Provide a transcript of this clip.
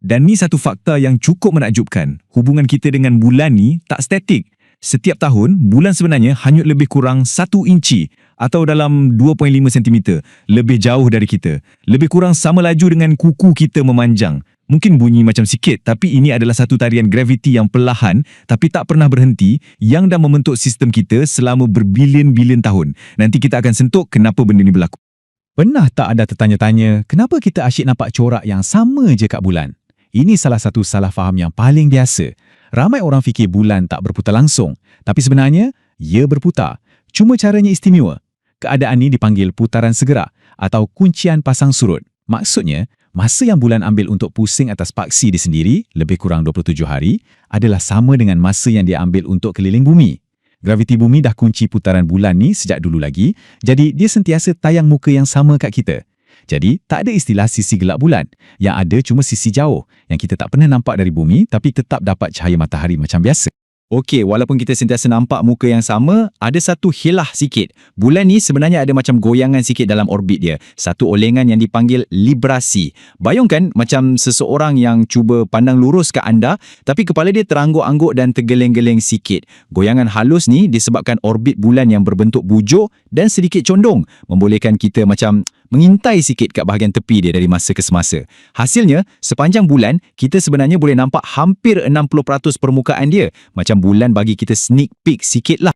Dan ni satu fakta yang cukup menakjubkan. Hubungan kita dengan bulan ni tak statik. Setiap tahun, bulan sebenarnya hanyut lebih kurang 1 inci atau dalam 2.5 cm, lebih jauh dari kita. Lebih kurang sama laju dengan kuku kita memanjang. Mungkin bunyi macam sikit, tapi ini adalah satu tarian graviti yang perlahan tapi tak pernah berhenti yang dah membentuk sistem kita selama berbilion-bilion tahun. Nanti kita akan sentuh kenapa benda ni berlaku. Pernah tak ada tertanya-tanya kenapa kita asyik nampak corak yang sama je kat bulan? Ini salah satu salah faham yang paling biasa. Ramai orang fikir bulan tak berputar langsung, tapi sebenarnya ia berputar. Cuma caranya istimewa. Keadaan ini dipanggil putaran segera atau kuncian pasang surut. Maksudnya, masa yang bulan ambil untuk pusing atas paksi dia sendiri, lebih kurang 27 hari, adalah sama dengan masa yang dia ambil untuk keliling bumi. Graviti bumi dah kunci putaran bulan ni sejak dulu lagi, jadi dia sentiasa tayang muka yang sama kat kita. Jadi, tak ada istilah sisi gelap bulan. Yang ada cuma sisi jauh yang kita tak pernah nampak dari bumi tapi tetap dapat cahaya matahari macam biasa. Okey, walaupun kita sentiasa nampak muka yang sama, ada satu hilah sikit. Bulan ni sebenarnya ada macam goyangan sikit dalam orbit dia. Satu olengan yang dipanggil librasi. Bayangkan macam seseorang yang cuba pandang lurus ke anda, tapi kepala dia terangguk-angguk dan tergeleng-geleng sikit. Goyangan halus ni disebabkan orbit bulan yang berbentuk bujur dan sedikit condong, membolehkan kita macam mengintai sikit kat bahagian tepi dia dari masa ke semasa. Hasilnya, sepanjang bulan, kita sebenarnya boleh nampak hampir 60% permukaan dia. Macam bulan bagi kita sneak peek sikit lah.